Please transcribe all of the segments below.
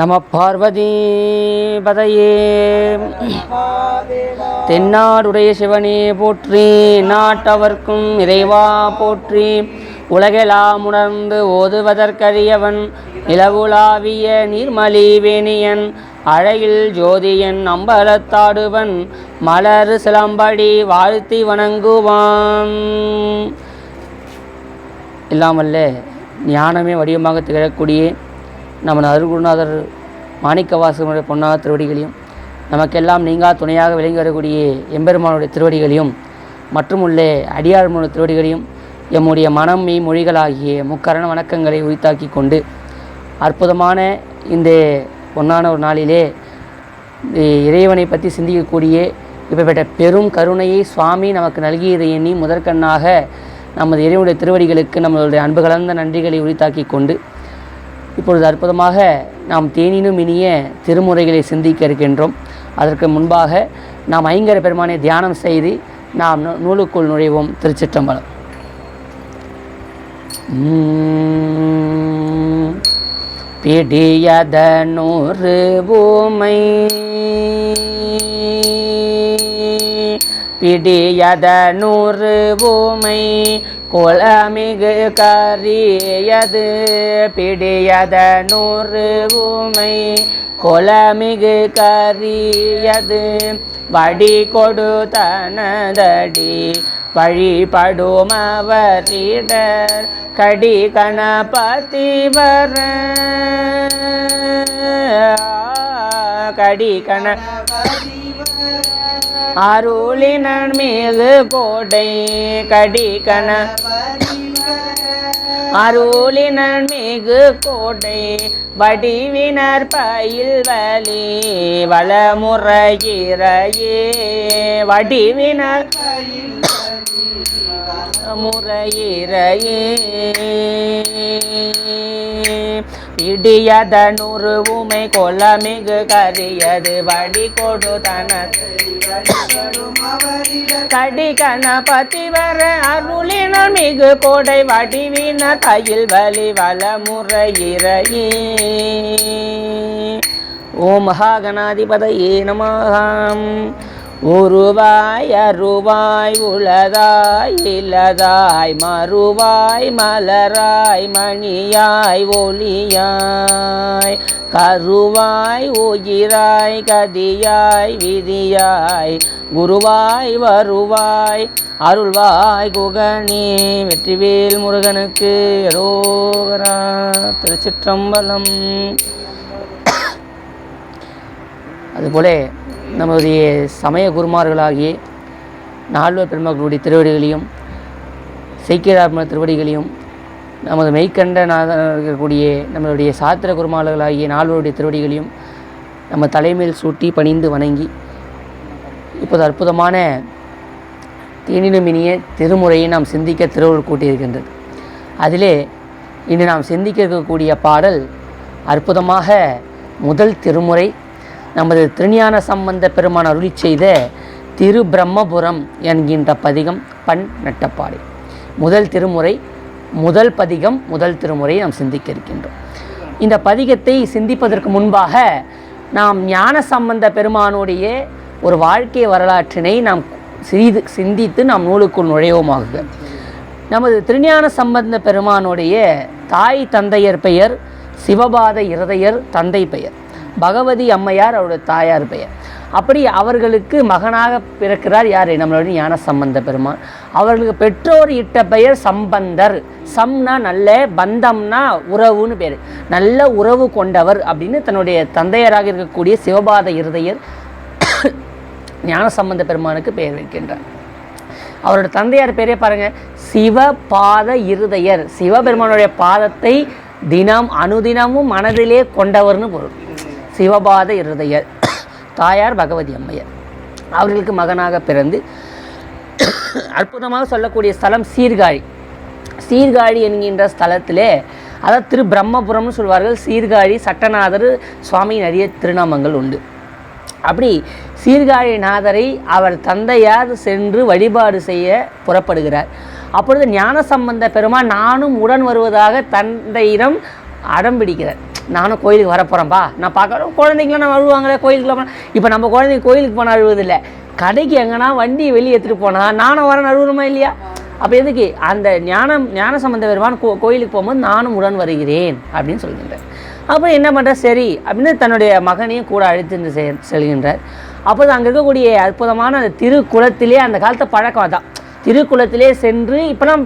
நம பார்வதி பதையே. தென்னாடுடைய சிவனே போற்றி நாட்டவர்க்கும் இறைவா போற்றி உலகெலாம் உணர்ந்து ஓதுவதற்கரியவன் நிலவுலாவிய நீர்மலி வேணியன் அழகில் ஜோதியன் அம்பலத்தாடுவன் மலர் சிலம்படி வாழ்த்தி வணங்குவான். இல்லாமல்ல ஞானமே வடிவமாக திகழக்கூடிய நம்ம அருகுருநாதர் மாணிக்கவாசகனுடைய பொன்னாத திருவடிகளையும் நமக்கெல்லாம் நீங்கா துணையாக விளங்கி வரக்கூடிய எம்பெருமானுடைய திருவடிகளையும் மற்றும் உள்ளே அடியாழ்மனு திருவடிகளையும் எம்முடைய மனம் மெய் மொழிகளாகிய முக்கரண வணக்கங்களை உரித்தாக்கி கொண்டு அற்புதமான இந்த பொன்னான ஒரு நாளிலே இறைவனை பற்றி சிந்திக்கக்கூடிய இப்படிப்பட்ட பெரும் கருணையை சுவாமி நமக்கு நல்கியதை எண்ணி முதற்கண்ணாக நமது இறைவனுடைய திருவடிகளுக்கு நம்மளுடைய அன்பு கலந்த நன்றிகளை உரித்தாக்கி கொண்டு இப்பொழுது அற்புதமாக நாம் தேனினும் இனிய திருமுறைகளை சிந்திக்க இருக்கின்றோம் அதற்கு முன்பாக நாம் ஐங்கர பெருமானை தியானம் செய்து நாம் நூ- நூலுக்குள் நுழைவோம் திருச்சிற்றம்பலம் உம். பிடியதனூறு பூமை பிடியதனூறு பூமை குளமிகு கரியது. பிடியதனூறு பூமை குளமிகு கரியது. வடி கொடுத்தனதடி வழிபடுமவரிடர் கடி கணபதி வர. கடி கண அருளினன் மீது கோடை கடி அருளினன் மிகு கோடை வடிவினர் பயில் வலி வளமுறையிறையே. வடிவினர் முறையிறையே இடியதனுரு உமை கொலமிகு கரியது வடி கொடு கடி கணபதி வர அருளினர் மிகு கோடை வடிவின கையில் வலி வளமுறையிறையே ஓம் மகாகணாதிபதையே நமகாம் உருவாய் அருவாய் உளதாய் இலதாய் மறுவாய் மலராய் மணியாய் ஒளியாய். கருவாய் உயிராய் கதியாய் விதியாய். குருவாய் வருவாய் அருள்வாய் குகனே. வெற்றிவேல் முருகனுக்கு ரோகரா திருச்சிற்றம்பலம். அதுபோல நம்முடைய சமய குருமார்களாகிய நால்வர் பெருமக்களுடைய திருவடிகளையும் சைக்கியராத்ம திருவடிகளையும் நமது மெய்க்கண்ட இருக்கக்கூடிய நம்மளுடைய சாத்திர குருமார்களாகிய நால்வருடைய திருவடிகளையும் நம்ம தலைமையில் சூட்டி பணிந்து வணங்கி இப்போது அற்புதமான தேனினும் இனிய திருமுறையை நாம் சிந்திக்க திருவள்ளுவர் கூட்டியிருக்கின்றது. அதிலே இன்று நாம் சிந்திக்க இருக்கக்கூடிய பாடல் அற்புதமாக முதல் திருமுறை நமது திருஞான சம்பந்த பெருமான் அருளி செய்த திரு பிரம்மபுரம் என்கின்ற பதிகம் பண் நட்டப்பாடை. முதல் திருமுறை முதல் பதிகம் முதல் திருமுறை நாம் சிந்திக்க இருக்கின்றோம். இந்த பதிகத்தை சிந்திப்பதற்கு முன்பாக நாம் ஞான சம்பந்த பெருமானுடைய ஒரு வாழ்க்கை வரலாற்றினை நாம் சிறிது சிந்தித்து நாம் நூலுக்குள் நுழைவோமாக. நமது திருஞான சம்பந்த பெருமானுடைய தாய் தந்தையர் பெயர் சிவபாத இருதயர் தந்தை பெயர். பகவதி அம்மையார் அவருடைய தாயார் பெயர். அப்படி அவர்களுக்கு மகனாக பிறக்கிறார் யார்? நம்மளுடைய ஞான சம்பந்த பெருமான். அவர்களுக்கு பெற்றோர் இட்ட பெயர் சம்பந்தர். சம்னா நல்ல பந்தம்னா உறவுன்னு பேர். நல்ல உறவு கொண்டவர் அப்படின்னு தன்னுடைய தந்தையராக இருக்கக்கூடிய சிவபாத இருதயர் ஞான சம்பந்த பெருமானுக்கு பெயர் வைக்கின்றார். அவரோட தந்தையார் பேரே பாருங்க சிவபாத இருதயர். சிவபெருமானுடைய பாதத்தை தினம் அனுதினமும் மனதிலே கொண்டவர்னு பொருள். சிவபாத இருதய தாயார் பகவதி அம்மையார். அவர்களுக்கு மகனாக பிறந்து அற்புதமாக சொல்லக்கூடிய ஸ்தலம் சீர்காழி. சீர்காழி என்கின்ற ஸ்தலத்திலே அதாவது திரு பிரம்மபுரம்னு சொல்வார்கள் சீர்காழி சட்டநாதர் சுவாமி நிறைய திருநாமங்கள் உண்டு. அப்படி சீர்காழி நாதரை அவர் தந்தையார் சென்று வழிபாடு செய்ய புறப்படுகிறார். அப்பொழுது ஞான சம்பந்த பெருமா நானும் உடன் வருவதாக தந்தையிடம் அடம் பிடிக்கிறார். நானும் கோயிலுக்கு வரப்போகிறேன்ப்பா நான் பார்க்குறோம் குழந்தைங்களாம் நான் அழுவாங்களே கோயிலுக்குலாம் போனால் இப்போ நம்ம குழந்தைங்க கோயிலுக்கு போனால் அழுவதில்லை. கடைக்கு எங்கன்னா வண்டி வெளியே எடுத்துகிட்டு போனால் நானும் வரேன் அழுவுறமா இல்லையா? அப்போ எதுக்கு? அந்த ஞானம் ஞான சம்பந்த பெருமான் கோ கோயிலுக்கு போகும்போது நானும் உடன் வருகிறேன் அப்படின்னு சொல்கின்றார். அப்போ என்ன பண்ணுற சரி அப்படின்னு தன்னுடைய மகனையும் கூட அழைத்து செ செல்கின்றார். அப்போ அங்கே இருக்கக்கூடிய அற்புதமான அந்த திருக்குளத்திலே அந்த காலத்து பழக்கம் அதான். திருக்குளத்திலே சென்று இப்போலாம்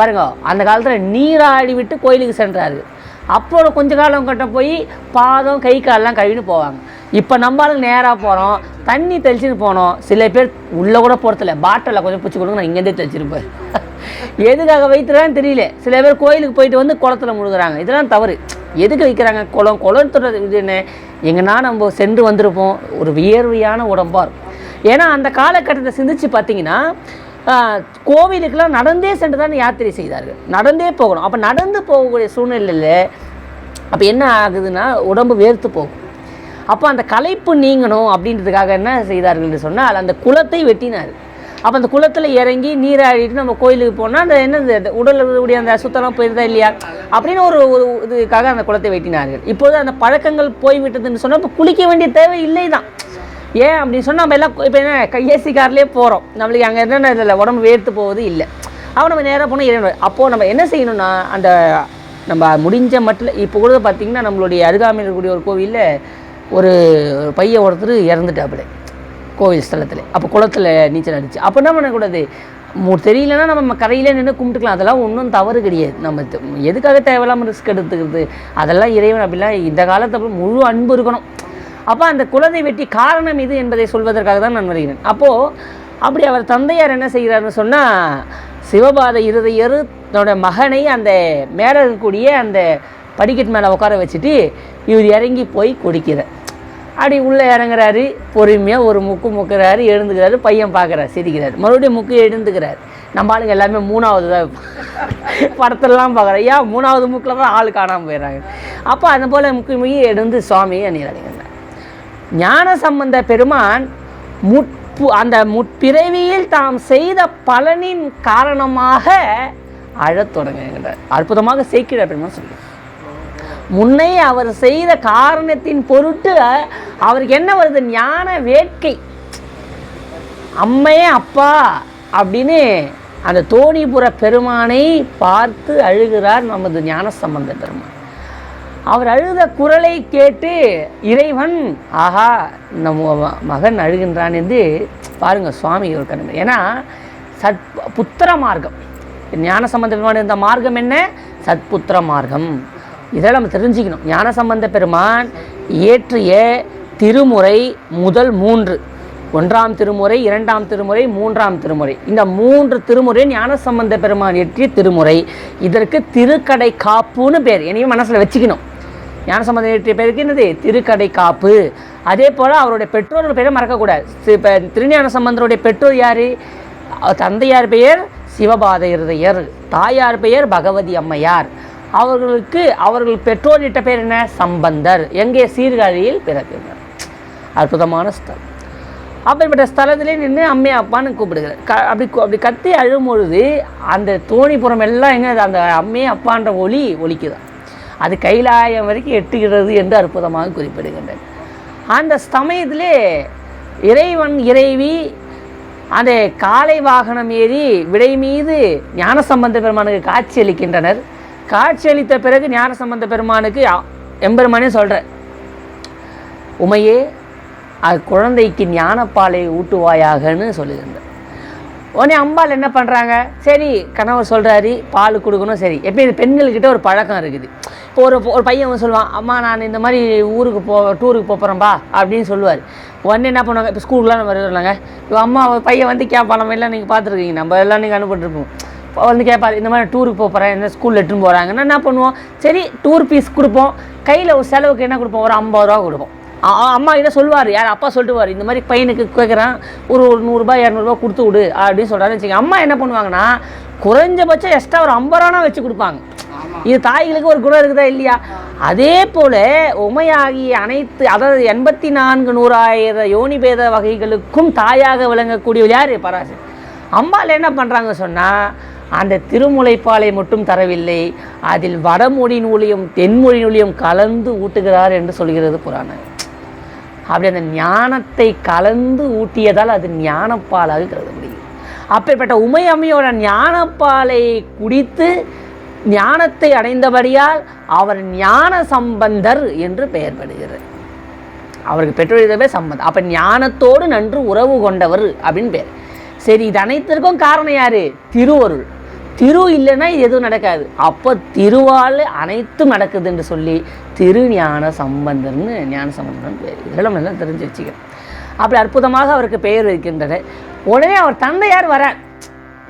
பாருங்க அந்த காலத்தில் நீராடி விட்டு கோயிலுக்கு சென்றார்கள். அப்போ கொஞ்ச காலம் கிட்ட போய் பாதம் கை காலெலாம் கழுவின்னு போவாங்க. இப்போ நம்மளுக்கு நேராக போகிறோம் தண்ணி தெளிச்சுன்னு போனோம். சில பேர் உள்ளே கூட போகிறதில்ல பாட்டிலில் கொஞ்சம் பிடிச்சி கொடுங்க நான் இங்கேருந்தே தெளிச்சிருப்பேன். எதுக்காக வைத்துறான்னு தெரியல. சில பேர் கோயிலுக்கு போயிட்டு வந்து குளத்துல முழுகிறாங்க. இதெல்லாம் தவறு. எதுக்கு வைக்கிறாங்க? குளம் குளத்துறது இது என்ன? எங்கன்னா நம்ம சென்று வந்திருப்போம். ஒரு வியர்வையான உடம்பாக இருக்கும். ஏன்னா அந்த காலகட்டத்தை சிந்திச்சு பார்த்தீங்கன்னா கோவிலுக்கெல்லாம் நடந்தே சென்று தான் யாத்திரை செய்தார்கள். நடந்தே போகணும். அப்போ நடந்து போகக்கூடிய சூழ்நிலையில் அப்போ என்ன ஆகுதுன்னா உடம்பு வேர்த்து போகும். அப்போ அந்த களைப்பு நீங்கணும் அப்படின்றதுக்காக என்ன செய்தார்கள் சொன்னால் அந்த குளத்தை வெட்டினார் அப்போ அந்த குளத்தில் இறங்கி நீராடிட்டு நம்ம கோயிலுக்கு போனால் அந்த என்ன அந்த அந்த சுத்தம்லாம் போயிருந்தா இல்லையா? அப்படின்னு ஒரு ஒரு இதுக்காக அந்த குளத்தை வெட்டினார்கள். இப்போது அந்த பழக்கங்கள் போய்விட்டதுன்னு சொன்னால் இப்போ குளிக்க வேண்டிய தேவை இல்லை தான் ஏன் அப்படின்னு சொன்னால் நம்ம எல்லாம் இப்போ என்ன ஏசி கார்லேயே போகிறோம் நம்மளுக்கு அங்கே என்னென்ன இதில் உடம்பு வேர்த்து போவது இல்லை. அப்போ நம்ம நேராக போனால் இறைவன் அப்போது நம்ம என்ன செய்யணும்னா அந்த நம்ம முடிஞ்ச மட்டில் இப்போ கூட பார்த்திங்கன்னா நம்மளுடைய அருகாமையில் இருக்கக்கூடிய ஒரு கோவிலில் ஒரு பையன் ஒருத்தர் இறந்துட்டாப்புல கோவில் ஸ்தலத்தில். அப்போ குளத்தில் நீச்சல் அடிச்சு. அப்போ என்ன பண்ணக்கூடாது? தெரியலன்னா நம்ம கரையிலே நின்று கும்பிட்டுக்கலாம். அதெல்லாம் ஒன்றும் தவறு கிடையாது. நம்ம எதுக்காக தேவையில்லாமல் ரிஸ்க் எடுத்துக்கிறது? அதெல்லாம் இறைவன் அப்படிலாம் இந்த காலத்தை முழு அன்பு இருக்கணும். அப்போ அந்த குழந்தை வெட்டி காரணம் இது என்பதை சொல்வதற்காக தான் நான் வருகிறேன். அப்போது அப்படி அவர் தந்தையார் என்ன செய்கிறாருன்னு சொன்னால் சிவபாத இருதையர் தன்னோட மகனை அந்த மேலே இருக்கக்கூடிய அந்த படிக்கட்டு மேலே உட்கார வச்சுட்டு இவர் இறங்கி போய் குடிக்கிறார். அப்படி உள்ளே இறங்குறாரு பொறுமையாக ஒரு முக்கு முக்குறாரு எழுந்துக்கிறாரு பையன் பார்க்குறாரு சிரிக்கிறாரு. மறுபடியும் முக்கு எழுந்துக்கிறார். நம்ம ஆளுங்க எல்லாமே மூணாவது தான் படத்துலலாம் பார்க்குறோம் ஏன் மூணாவது முக்கில் தான் ஆள் காணாமல் போயிடுறாங்க? அப்போ அந்த போல் முக்கு முக்கி எழுந்து சுவாமியை அணிகிறாங்க ஞான சம்பந்த பெருமான் முற்பு அந்த முற்பிறவியில் தாம் செய்த பலனின் காரணமாக அழத் தொடங்குகின்றார். அற்புதமாக சேர்க்கிறார் பெருமான் சொல்லி. முன்னே அவர் செய்த காரணத்தின் பொருட்டு அவருக்கு என்ன வருது? ஞான வேட்கை. அம்மையே அப்பா அப்படின்னு அந்த தோணிபுர பெருமானை பார்த்து அழுகிறார் நமது ஞான சம்பந்த பெருமான். அவர் அழுத குரலை கேட்டு இறைவன் ஆஹா நம்ம மகன் அழுகின்றான் என்று பாருங்கள் சுவாமி ஒரு கண்ணு ஏன்னா சத் புத்திர மார்க்கம். ஞான சம்பந்த பெருமான் இந்த மார்க்கம் என்ன? சத்புத்திர மார்க்கம். இதை நம்ம தெரிஞ்சுக்கணும். ஞான சம்பந்த பெருமான் இயற்றிய திருமுறை முதல் மூன்று. ஒன்றாம் திருமுறை இரண்டாம் திருமுறை மூன்றாம் திருமுறை. இந்த மூன்று திருமுறை ஞான சம்பந்த பெருமான் இயற்றிய திருமுறை. இதற்கு திருக்கடை காப்புன்னு பேர். என்னையும் மனசில் வச்சுக்கணும். ஞான சம்பந்தம் இயற்றிய பேருக்கு என்னது? திருக்கடை காப்பு. அதே போல் அவருடைய பெற்றோர்கள் பேரை மறக்கக்கூடாது. இப்போ திருஞான சம்பந்தருடைய பெற்றோர் யார்? தந்தையார் பெயர் சிவபாத தாயார் பெயர் பகவதி அம்மையார். அவர்களுக்கு அவர்கள் பெற்றோரிட்ட பேர் என்ன? சம்பந்தர். எங்கே? சீர்காழியில் பிறக்கிறார் அற்புதமான ஸ்தலம். அப்படிப்பட்ட ஸ்தலத்திலே நின்று அம்மையா அப்பான்னு கூப்பிடுகிறார். க அப்படி அப்படி கத்தி அழும்பொழுது அந்த தோணிப்புறம் எல்லாம் எங்கே அந்த அம்மே அப்பான்ற ஒலி ஒலிக்குதான் அது கைலாயம் வரைக்கும் எட்டுகிறது என்று அற்புதமாக குறிப்பிடுகின்றனர். அந்த சமயத்திலே இறைவன் இறைவி அந்த காலை வாகனம் ஏறி விடை மீது ஞானசம்பந்த பெருமானுக்கு காட்சி அளிக்கின்றனர். காட்சி அளித்த பிறகு ஞானசம்பந்த பெருமானுக்கு எம்பெருமானே சொல்கிறேன் உமையே அது குழந்தைக்கு ஞானப்பாலை ஊட்டுவாயாகன்னு சொல்லுகின்றார். உடனே அம்பாள் என்ன பண்ணுறாங்க சரி கணவர் சொல்கிறாரு பால் கொடுக்கணும் சரி. எப்பயும் இந்த பெண்கள்கிட்ட ஒரு பழக்கம் இருக்குது. இப்போ ஒரு ஒரு பையன் சொல்லுவான் அம்மா நான் இந்த மாதிரி ஊருக்கு போ டூருக்கு போகிறேன்பா அப்படின்னு சொல்லுவார். உடனே என்ன பண்ணுவாங்க இப்போ ஸ்கூலுக்குலாம் நம்ம வருவாங்க இப்போ அம்மா பையன் வந்து கேட்பான் நம்ம எல்லாம் நீங்கள் பார்த்துருக்கீங்க. நம்ம எல்லாம் நீங்கள் அனுப்பிட்டுருப்போம் இப்போ வந்து கேட்பாரு இந்த மாதிரி டூருக்கு போகிறேன் இந்த ஸ்கூலில் எட்டுன்னு போகிறாங்கன்னா என்ன பண்ணுவோம்? சரி டூர் பீஸ் கொடுப்போம். கையில் ஒரு செலவுக்கு என்ன கொடுப்போம்? ஒரு ஐம்பது ரூபா கொடுப்போம். அம்மா கிட்ட சொல்லுவார்? யார் அப்பா சொல்லிட்டுவார் இந்த மாதிரி பையனுக்கு கேட்குறான் ஒரு ஒரு நூறுரூபா இரநூறுபா கொடுத்து விடு அப்படின்னு சொல்கிறாரு வச்சுக்க அம்மா என்ன பண்ணுவாங்கன்னா குறைஞ்சபட்சம் எக்ஸ்ட்ரா ஒரு ஐம்பது ரூபா வச்சு கொடுப்பாங்க. இது தாய்களுக்கு ஒரு குணம் இருக்குதா இல்லையா? அதே போல உமையாகிய அனைத்து அதாவது எண்பத்தி நான்கு நூறாயிரம் யோனிபேத வகைகளுக்கும் தாயாக விளங்கக்கூடியவர் யார்? பராசர் அம்பாள் என்ன பண்ணுறாங்க சொன்னால் அந்த திருமுலைப்பாலை மட்டும் தரவில்லை அதில் வடமொழி நூலியும் தென்மொழி நூலியும் கலந்து ஊட்டுகிறார் என்று சொல்கிறது புராணம். அப்படி அந்த ஞானத்தை கலந்து ஊட்டியதால் அது ஞானப்பாலாக கருத முடியும். அப்பேற்பட்ட உமை அம்மையோட ஞானப்பாலை குடித்து ஞானத்தை அடைந்தபடியால் அவர் ஞான சம்பந்தர் என்று பெயர் பெறுகிறார் அவருக்கு பெற்றோரிடமே சம்பந்தம். அப்போ ஞானத்தோடு நன்று உறவு கொண்டவர் அப்படின்னு பேர். சரி இது அனைத்திற்கும் காரணம் யார்? திருவருள். திரு இல்லைன்னா இது எதுவும் நடக்காது. அப்போ திருவால் அனைத்தும் நடக்குது என்று சொல்லி திருஞான சம்பந்தர்னு ஞான சம்பந்தன் பேர். இதெல்லாம் நல்லா தெரிஞ்சு வச்சுக்கிறேன் அப்படி அற்புதமாக அவருக்கு பெயர் இருக்கின்றது உடனே அவர் தந்தையார் வரார்.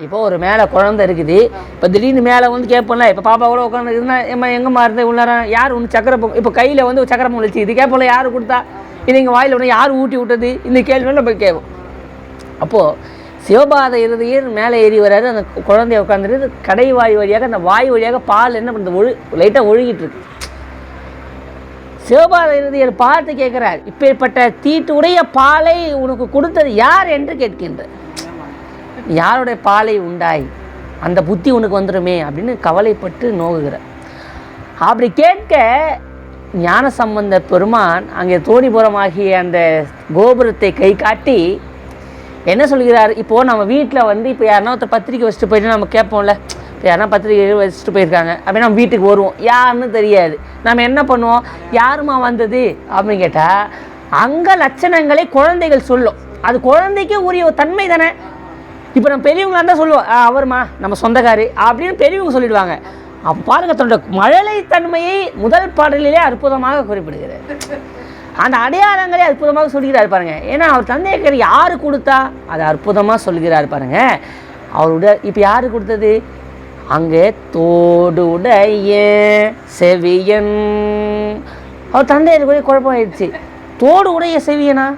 இப்போ ஒரு மேலே குழந்தை இருக்குது. இப்போ திடீர்னு மேலே வந்து கேட்போம்ல இப்போ பாப்பா கூட உட்காந்து எம்மா எங்கம்மா இருந்து உள்ளார யார் ஒன்று சக்கரை இப்போ கையில் வந்து சக்கரை பொங்கல் வச்சு இது கேட்போம்ல யார் கொடுத்தா? இது எங்கள் வாயில் உடனே யார் ஊட்டி விட்டது? இந்த கேள்வியில் போய் கேட்போம். அப்போது சிவபாத இறுதியில் மேலே ஏறி வர்றாரு. அந்த குழந்தைய உட்காந்துட்டு கடை வாய் வழியாக அந்த வாய் வழியாக பால் என்ன பண்ணுறது ஒழு லைட்டாக ஒழுகிட்டு இருக்கு. சிவபாத இறுதியர் பார்த்து கேட்குறார். இப்பேற்பட்ட தீட்டுடைய பாலை உனக்கு கொடுத்தது யார் என்று கேட்கின்ற. யாருடைய பாலை உண்டாய்? அந்த புத்தி உனக்கு வந்துடுமே அப்படின்னு கவலைப்பட்டு நோகுகிறார் அப்படி கேட்க ஞான சம்பந்த பெருமான் அங்கே தோணிபுரமாகிய அந்த கோபுரத்தை கை காட்டி என்ன சொல்கிறார்? இப்போது நம்ம வீட்டில் வந்து இப்போ யாருன்னா ஒருத்தர் பத்திரிக்கை வச்சுட்டு போயிட்டு நம்ம கேட்போம்ல இப்போ யாருன்னா பத்திரிக்கை வச்சுட்டு போயிருக்காங்க அப்படியே நம்ம வீட்டுக்கு வருவோம். யாருன்னு தெரியாது. நம்ம என்ன பண்ணுவோம்? யாருமா வந்தது? அப்படின்னு கேட்டால் அங்கே லட்சணங்களை குழந்தைகள் சொல்லும். அது குழந்தைக்கு உரிய ஒரு தன்மை தானே. இப்போ நம்ம பெரியவங்களா இருந்தால் சொல்லுவோம் "ஆ, அவருமா நம்ம சொந்தக்காரு அப்படின்னு பெரியவங்க சொல்லிடுவாங்க. அப்போ பாருங்க தன்னோட மழலை தன்மையை முதல் பாடலிலே அற்புதமாக குறிப்பிடுகிறார். அந்த அடையாளங்களே அற்புதமாக சொல்கிறார் பாருங்க. ஏன்னா அவர் தந்தையக்கர் யாரு கொடுத்தா அதை அற்புதமாக சொல்கிறார் பாருங்க. அவருடைய இப்போ யாரு கொடுத்தது? அங்கே தோடுடைய செவியன். அவர் தந்தையருக்கு குழப்பம் ஆயிடுச்சு தோடு உடைய செவியனா?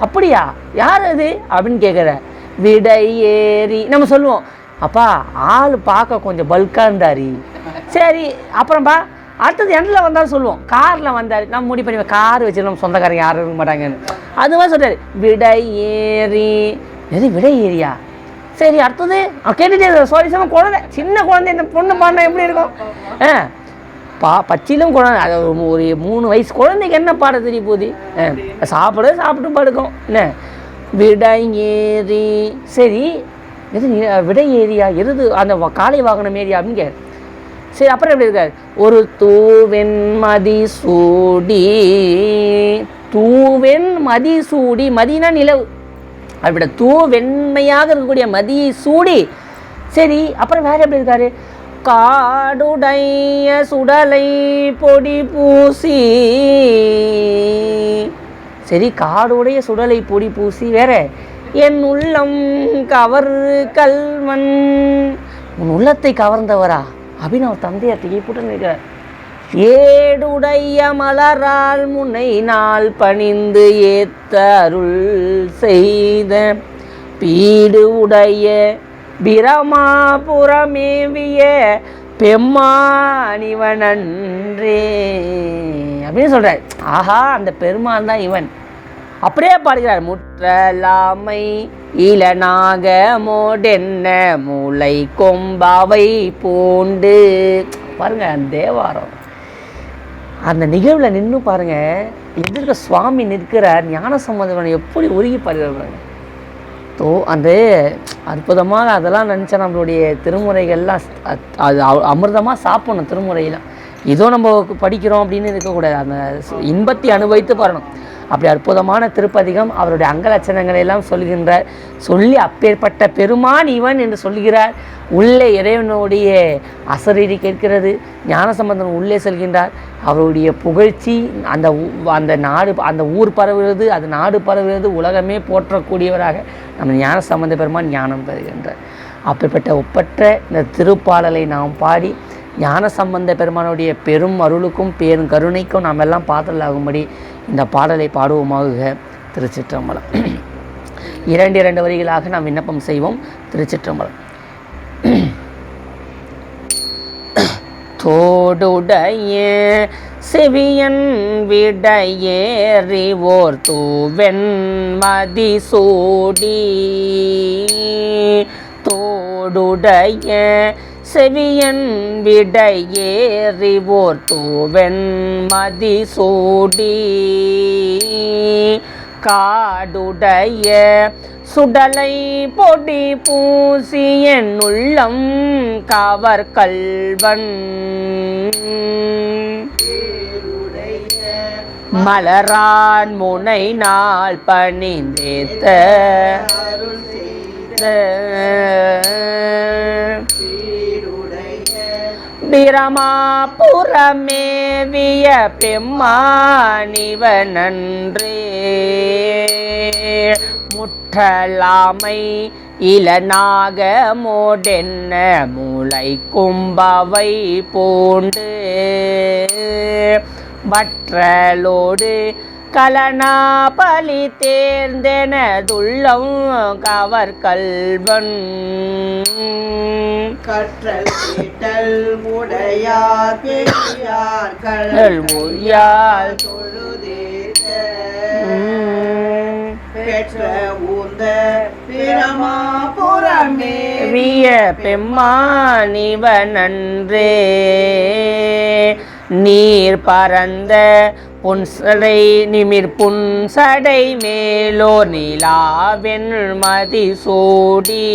அப்படியா? யார் அது? அப்படின்னு கேட்குற விடை ஏறி நம்ம சொல்லுவோம். அப்பா ஆள் பார்க்க கொஞ்சம் பல்காக இருந்தாரி. சரி அப்புறம்பா அடுத்தது எண்டில் வந்தாலும் சொல்லுவோம். காரில் வந்தார். நம்ம முடி பண்ணி கார் வச்சு சொந்தக்காரங்க யாரும் இருக்க மாட்டாங்கன்னு. அது மாதிரி சொல்கிறார் விடை ஏறி. எது விடை ஏரியா சரி அடுத்தது கேட்டுட்டே சாரி குழந்தை. சின்ன குழந்தை. இந்த பொண்ணு பாடினா எப்படி இருக்கும்? ஆ. பா பச்சிலும் குழந்தை. அது ஒரு மூணு வயசு குழந்தைக்கு என்ன பாட தெரிய போகுது? ஆ, சாப்பிட சாப்பிட்டு படுக்கும். என்ன? விடை ஏறி. சரி எது விடை ஏரியா எருது அந்த காலை வாகனம் ஏரியா அப்படின்னு கேட்க சரி அப்புறம் எப்படி இருக்காரு? ஒரு தூவெண் மதி சூடி தூவெண் மதி சூடி மதினா நிலவு. அப்படி தூ வெண்மையாக இருக்கக்கூடிய மதியை சூடி. சரி அப்புறம் வேறு எப்படி இருக்காரு? காடுடைய சுடலை பொடி பூசி. சரி காடுடைய சுடலை பொடி பூசி வேற. என் உள்ளம் கவர் கல்வன். உன் உள்ளத்தை கவர்ந்தவரா? அப்படின்னு தந்தையை தந்தையார் திகைப்புடன் நிற்கிறார் ஏடுடைய மலரால் முனை நாள் பணிந்து ஏத்த அருள் செய்த பீடு உடைய பிரமாபுரமேவிய பெம்மானிவன் அன்றே அப்படின்னு சொல்கிறார் ஆஹா அந்த பெருமான் தான் இவன். அப்படியே பாடுகிறார் முற்றலாமை இளநாக மோடென்ன மூளை கொம்பாவை பூண்டு. பாருங்க அந்த தேவாரம். அந்த நிகழ்வில் நின்று பாருங்க எதிர்க்க சுவாமி நிற்கிறார் ஞான சம்பந்தவன் எப்படி உருகி பாருங்க தோ அந்த அற்புதமாக அதெல்லாம் நினச்சா நம்மளுடைய திருமுறைகள்லாம் அது அமிர்தமாக சாப்பிடணும் திருமுறையெல்லாம் ஏதோ நம்ம படிக்கிறோம் அப்படின்னு இருக்கக்கூடாது. அந்த இன்பத்தை அனுபவித்து பாருணும். அப்படி அற்புதமான திருப்பதிகம் அவருடைய அங்கலட்சணங்களை எல்லாம் சொல்கின்றார். சொல்லி அப்பேற்பட்ட பெருமான் இவன் என்று சொல்கிறார். உள்ளே இறைவனுடைய அசரீரி கேட்கிறது. ஞானசம்பந்தன் உள்ளே செல்கின்றார். அவருடைய புகழ்ச்சி அந்த அந்த நாடு அந்த ஊர் பரவுகிறது. அது நாடு பரவுகிறது. உலகமே போற்றக்கூடியவராக நம்ம ஞான சம்பந்த பெருமான் ஞானம் பெறுகின்றார் அப்படிப்பட்ட ஒப்பற்ற இந்த திருப்பாடலை நாம் பாடி ஞான சம்பந்த பெருமானுடைய பெரும் அருளுக்கும் பெரும் கருணைக்கும் நாம் எல்லாம் பாத்திரலாகும்படி இந்த பாடலை பாடுவோமாக திருச்சிற்றம்பலம். இரண்டு இரண்டு வரிகளாக நாம் விண்ணப்பம் செய்வோம். திருச்சிற்றம்பலம். தோடுடைய செவியன் விடையேறி ஓர் மதி சூடி தோடுடைய செவியன் விடையேறிவோர் தூவெண்மதி மதிசூடி. காடுடைய சுடலை பொடி பூசி என் உள்ளம் கவர் கல்வன் மலரான் முனை நாள் பணிந்தேத்த. பிரமாபுரமேவிய பெம்மானிவனன்றே முற்றலாமை இளநாக மோடென்ன மூளை கும்பவை பூண்டு. வற்றலோடு கலனா பலி தேர்ந்தெனதுள்ளம் கவர் கல்வன். கற்றல் கேட்டல் உடையார் பெரியார் கழல் மொழியால் தொழுதேத்த. பெற்ற ஊர்ந்த பிரமாபுரமே விய பெம்மானிவனன்றே நீர் பரந்த புன்சடை நிமிர் புன்சடை மேலோர் நிலாவென் மதி சூடி.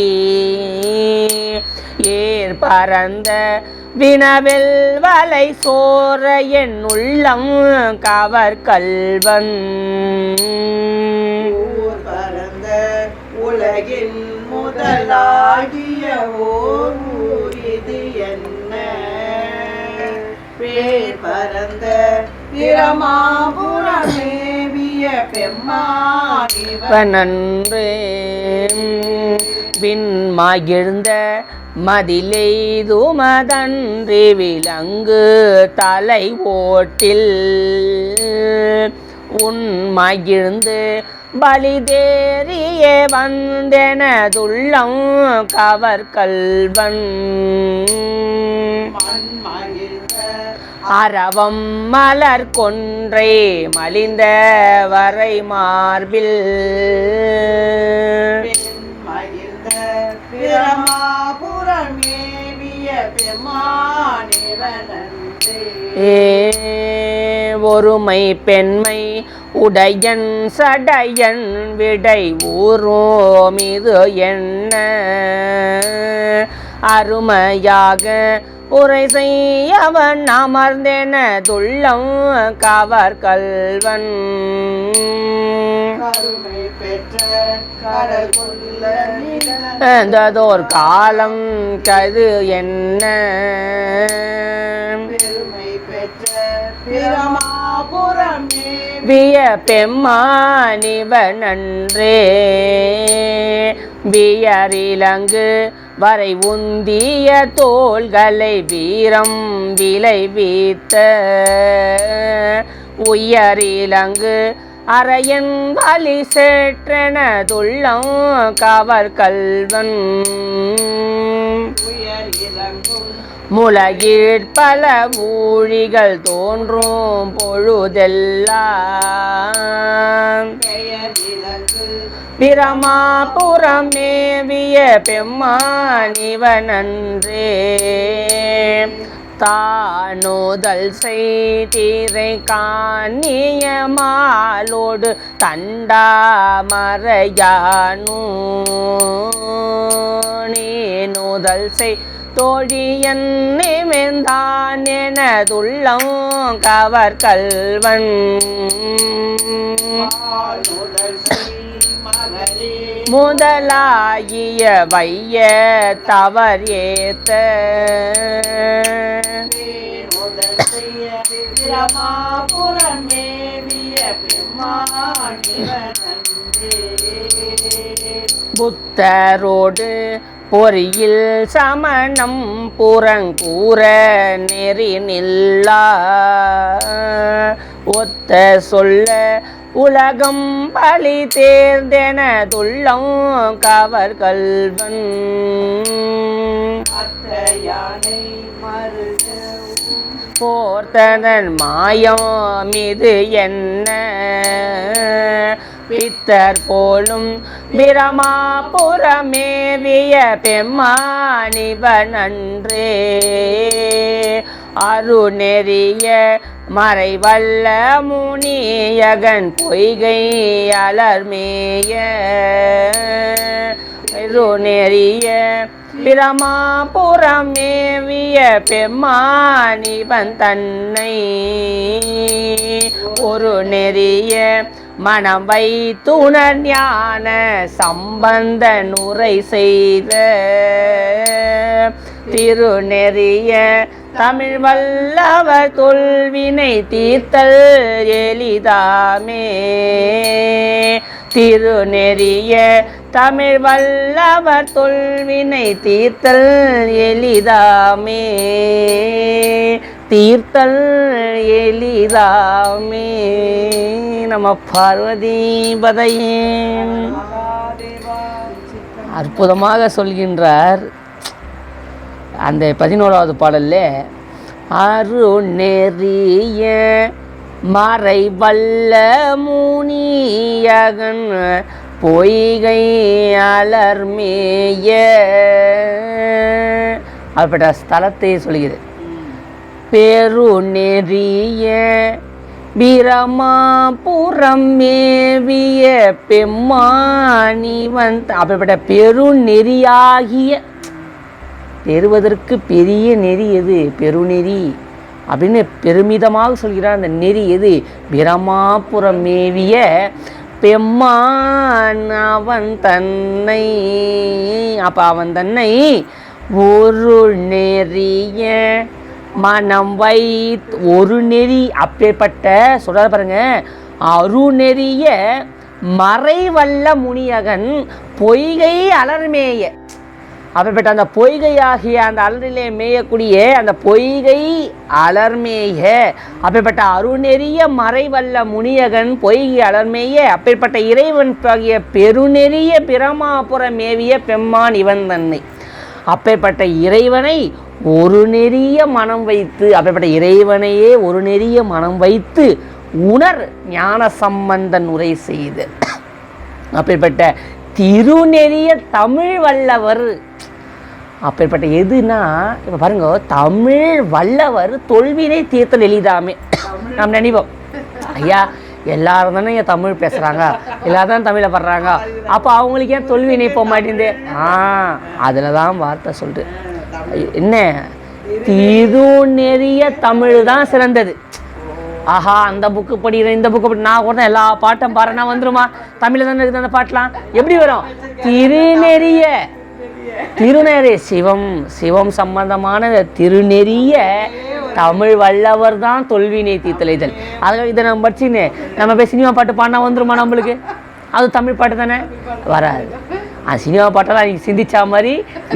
ஏர் பரந்த வினவில் வலை சோர என் உள்ளம் கவர் கல்வன். ஊர் உலகின் முதலாகிய ஓர் பிரமாபுரமேவிய பெம்மானிவன் நன்றே விண்மகிழ்ந்த மதிலெய்துமதன்றி விலங்கு தலை ஓட்டில். உன் மகிழ்ந்து பலிதேறியே வந்தெனதுள்ளம் கவர் கல்வன் மண் மகிழ்ந்த அரவம் மலர் கொன்றை மலிந்த வரை மார்பில். ஒருமை பெண்மை உடையன் சடையன் விடை ஊரோம் இது என்ன? அருமையாக உரை செய்யவன் அமர்ந்தெனதுள்ளம் கவர் கல்வன். எந்ததோர் காலம் கது என்ன? விய பெம்மானிவனன்றே வியரிலங்கு வரை உந்திய தோள்களை வீரம் விளைவித்த உயரிலங்கு அரையன் வலி சேற்றெனதுள்ளம் கவர் கல்வன். உயர் இலங்கும் பல ஊழிகள் தோன்றும் பொழுதெல்லாம். பெயர் இலங்கு பிரமாபுரம் மேவிய பெம்மானிவனன்றே தானோதல் செய்திரை காணியமாலோடு தண்டாமறையானோ நீனுதல் செய் தோழியன் நிமிர்ந்தான் எனதுள்ளம் கவர் கல்வன். முதலாகிய வைய தவர் ஏத்த. புத்தரோடு பொறியில் சமணம் புறங்கூற நெறி நில்லா ஒத்த சொல்ல உலகம் பழி தேர்ந்தெனதுள்ளம் கவர் கல்வன் அத்த யானை மருக போர்த்ததன் மாயம் இது என்ன? பித்தர் போலும் பிரமாபுரமேவிய பெம்மானிவனன்றே அருநெறிய மறைவல்ல முனியகன் பொய்கை அலர்மேய. அருநெறிய பிரமாபுரமேவிய பெம்மானிவன் தன்னை ஒரு நெறிய மனம் வைத்துணர் ஞான சம்பந்த நுரை செய்த. திருநெறிய தமிழ் வல்லவர் தொல்வினை தீர்த்தல் எளிதாமே. திருநெறிய தமிழ் வல்லவர் தொல்வினை தீர்த்தல் எளிதாமே. தீர்த்தல் எளிதாமே. நம்ம பார்வதி அற்புதமாக சொல்கின்றார். அந்த பதினோராவது பாடலில் அரு நெறிய மறை வல்ல முனியகன் பொய்கை அலர்மேய அப்படிப்பட்ட ஸ்தலத்தை சொல்கிறது பெருநெறிய பிரமாபுரம் மேவிய பெம்மானி வந்த அப்படிப்பட்ட பெருநெறியாகிய பெறுவதற்கு பெரிய நெறி எது? பெருநெறி. அப்படின்னு பெருமிதமாக சொல்கிறார் அந்த நெறி எது? பிரமாபுரம் மேவிய பெம்மான் அவன் தன்னை. அப்போ அவன் தன்னை ஒரு நெறிய மனம் வை ஒரு நெறி. அப்பேற்பட்ட சொல்கிறார் பாருங்க அருநெறிய மறைவல்ல முனியகன் பொய்கை அலர்மேய. அப்படிப்பட்ட அந்த பொய்கையாகிய அந்த அலரிலே மேயக்கூடிய அந்த பொய்கை அலர்மேய. அப்படிப்பட்ட அருநெறிய மறைவல்ல முனியகன் பொய்கை அலர்மேய. அப்பேற்பட்ட இறைவன் ஆகிய பெருநெறிய பிரமாபுர மேவிய பெம்மான் இவன் தன்னை. அப்பேற்பட்ட இறைவனை ஒரு நெறிய மனம் வைத்து அப்பேற்பட்ட இறைவனையே ஒரு நெறிய மனம் வைத்து உணர் ஞான சம்பந்தன் உரை செய்து. அப்பேற்பட்ட திருநெறிய தமிழ் வல்லவர். அப்பேற்பட்ட எதுனா இப்போ பாருங்க தமிழ் வல்லவர் தொல்வினை தீர்த்தல் எளிதாமே. நாம் நினைப்போம். ஐயா எல்லாரும் தானே என் தமிழ் பேசுகிறாங்க எல்லாரும் தான் தமிழை படுறாங்க. அப்போ அவங்களுக்கு ஏன் தொல்வினை போக மாட்டேங்குது? ஆ அதில் தான் வார்த்தை சொல்லிட்டு என்ன? திருநெறிய தமிழ் தான் சிறந்தது. ஆஹா அந்த புக்கு படிக்கிறேன் இந்த புக்கு படி நான் கூட எல்லா பாட்டும் பாருனா வந்துருமா? தமிழில் தானே இருக்குது அந்த பாட்டெலாம் எப்படி வரும்? திருநெறிய. திருநெறி சிவம் சிவம் சம்பந்தமான திருநெறிய. தமிழ் வல்லவர் தான் தொல்வினை தீத்தலைதல் அதுக்காக இதை நம்ம படிச்சுன்னு நம்ம போய் சினிமா பாட்டு பாடினா வந்துருமா நம்மளுக்கு? அது தமிழ் பாட்டு தானே? வராது. அந்த சினிமா பாட்டெல்லாம் அன்றைக்கி சிந்திச்சா மாதிரி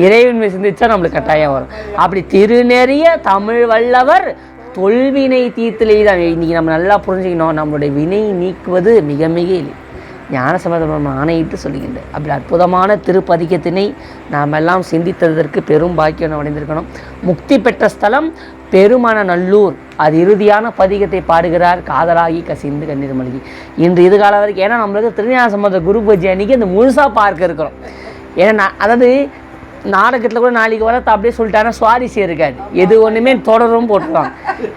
இறைவன்மை சிந்திச்சா நம்மளுக்கு கட்டாயம் வரும். அப்படி திருநெறிய தமிழ் வல்லவர் தொல்வினை தீர்த்தலை தான். இன்றைக்கி நம்ம நல்லா புரிஞ்சுக்கணும். நம்மளுடைய வினை நீக்குவது மிக மிக இல்லை ஞான சம்பந்தம் ஆணையிட்டு சொல்லுகின்ற அப்படி அற்புதமான திருப்பதிகத்தினை நாம் எல்லாம் சிந்தித்ததற்கு பெரும் பாக்கியம் அடைந்திருக்கணும். முக்தி பெற்ற ஸ்தலம் பெருமான நல்லூர் அது இறுதியான பதிகத்தை பாடுகிறார். காதலாகி கசிந்து கண்ணீர் மல்கி. இன்று இது காலம் வரைக்கும் ஏன்னா நம்மளுக்கு திருஞான சம்பந்த குரு பூஜை அன்னைக்கு அந்த முழுசாக பார்க்க இருக்கிறோம். ஏன்னா அதாவது நாடகத்தில் கூட நாளைக்கு வர அப்படியே சொல்லிட்டாங்கன்னா சுவாரஸ்யம் இருக்காது எது ஒன்றுமே தொடரும் போட்டுருவாங்க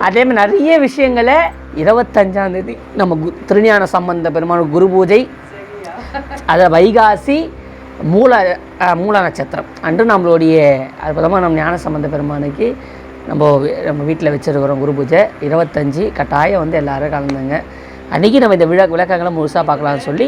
அதே மாதிரி நிறைய விஷயங்களை இருபத்தஞ்சாம் தேதி நம்ம கு திருஞான சம்பந்த பெருமான குரு பூஜை அதை வைகாசி மூல மூல நட்சத்திரம். அன்று நம்மளுடைய அற்புதமாக நம்ம ஞான சம்பந்த பெருமானுக்கு நம்ம நம்ம வீட்டில் வச்சுருக்கிறோம் குரு பூஜை. இருபத்தஞ்சி கட்டாயம் வந்து எல்லோரும் கலந்துங்க. அன்றைக்கி நம்ம இந்த விழா விளக்கங்களை முழுசாக பார்க்கலாம்னு சொல்லி